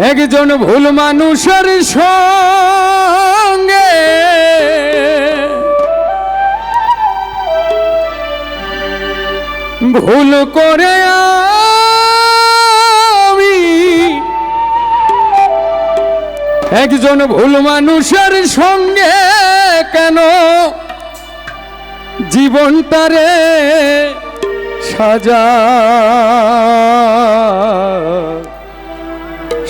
একজন ভুল মানুষের সঙ্গে। ভুল করে আমি একজন ভুল মানুষের সঙ্গে কেন জীবনটারে সাজা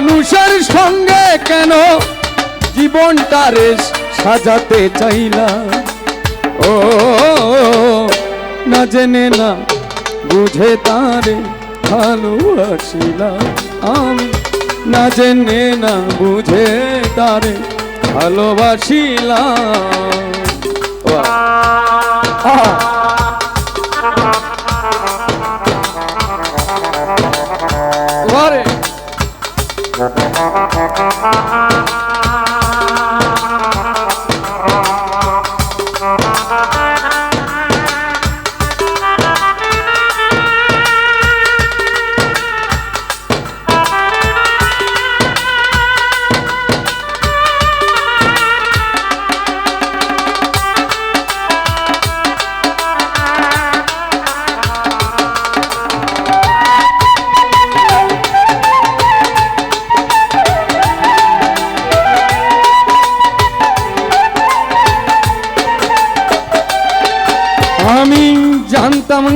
মানুষের সঙ্গে কেন জীবনটা জীবনটারে সাজাতে চাইলাম? ও, না জেনে না বুঝে তারে ভালোবাসিলাম আমি। না জেনে না বুঝে তারে ভালোবাসিলাম।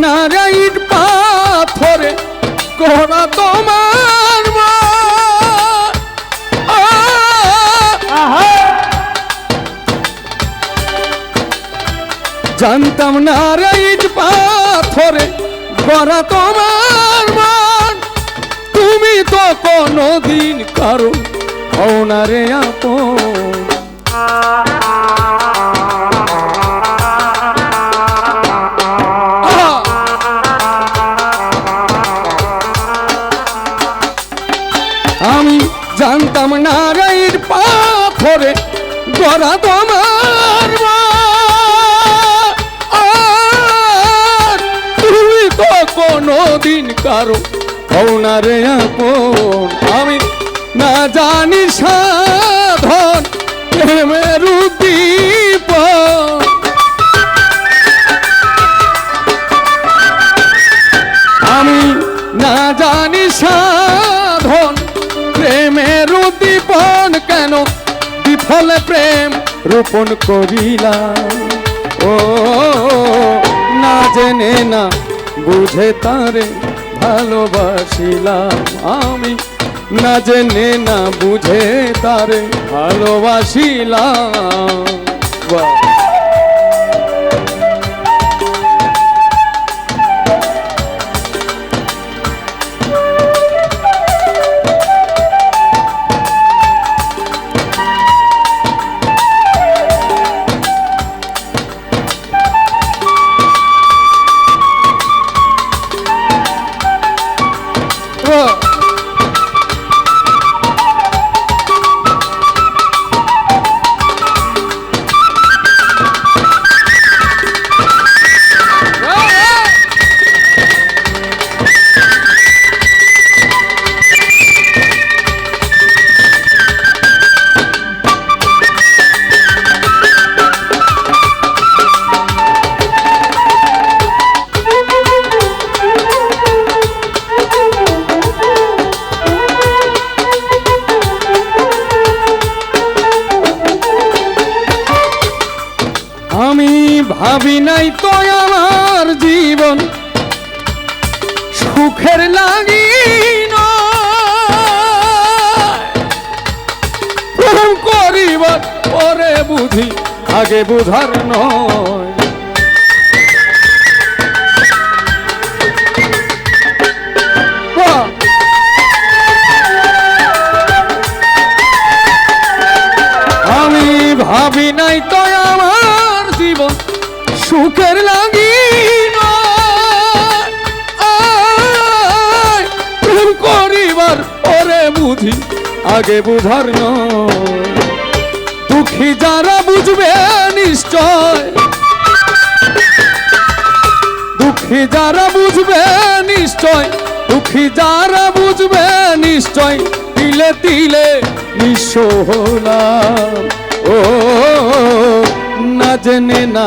জানতাম না রাইট পাথরে কোনা তোমার! জানতাম না রাইট পাথরে গড়া তোমার মান তুমি তো কোনো দিন কারও হও না রে আপন। গড়া তোমার তুমি তো কোনো দিন কারও হও না রে আমি না জানি সাধন প্রেমের উদ্দীপ আমি না জানি সাধন প্রেমের উদ্দীপন কেন বিফলে প্রেম রোপণ করিলাম। ও, না জেনে না বুঝে তারে ভালোবাসিলাম আমি। না জেনে না বুঝে তারে ভালোবাসিলাম। ভাবি নাই তো আমার জীবন। সুখের লাগি করিবার পরে বুঝি আগে বুঝার নয়। ভাবি নাই তো আমার সুখের লাগি প্রেম করিবার পরে বুঝি, আগে বুঝার দুঃখী যারা বুঝবে নিশ্চয়। দুঃখী যারা বুঝবে নিশ্চয়, দুঃখী যারা বুঝবে নিশ্চয়, তিলে তিলে নিঃস্ব হলাম। ও, না জেনে না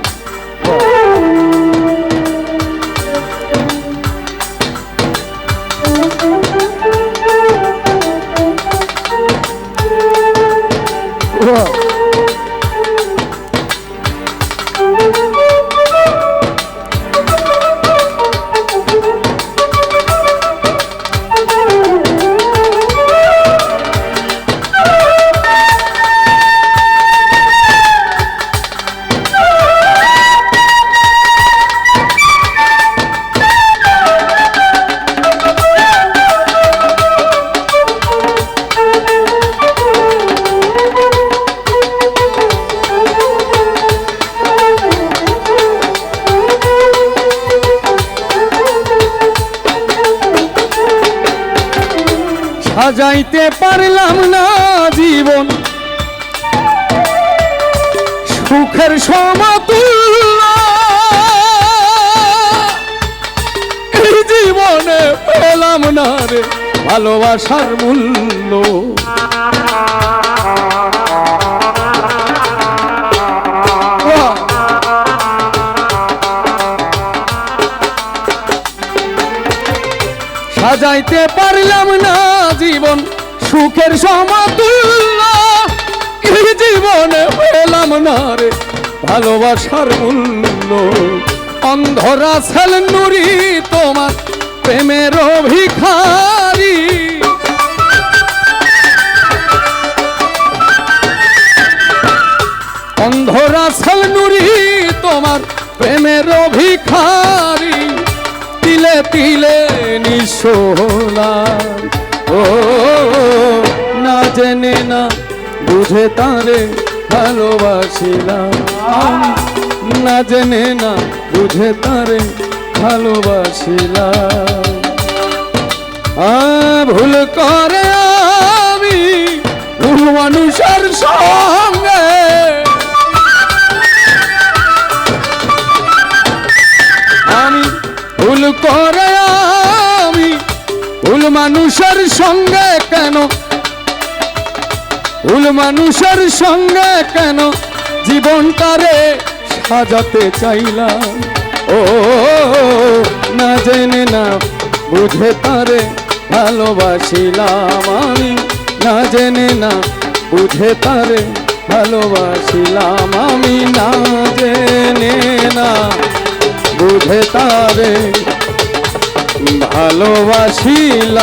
সাজাইতে পারলাম না জীবন। সুখের সমতুল্য। জীবনে পেলাম না রে ভালোবাসার মূল্য। সাজাইতে পারলাম না জীবন, সুখের সমতুল্য। এই জীবনে পেলাম না রে, ভালোবাসার মূল্য। অন্ধরা ছেল নুরি তোমার প্রেমের ভিখারি অন্ধরা ছেল নুরি তোমার প্রেমের ভিখারি তিলে তিলে নিশোলাম ও না জেনে না বুঝে তারে ভালোবাসিলাম। না জেনে না বুঝে তারে ভালোবাসিলাম। আ, ভুল করে আমি ভুল মানুষের সঙ্গে ভুল করে আমি? ভুল মানুষের সঙ্গে কেন? ভুল মানুষের সঙ্গে কেন জীবনটারে সাজাতে চাইলাম? ও, না জেনে না বুঝে তারে ভালোবাসিলাম আমি। না জেনে না বুঝে তারে ভালোবাসিলাম আমি। না জেনে না বুঝে তারে ভালোবাসিলাম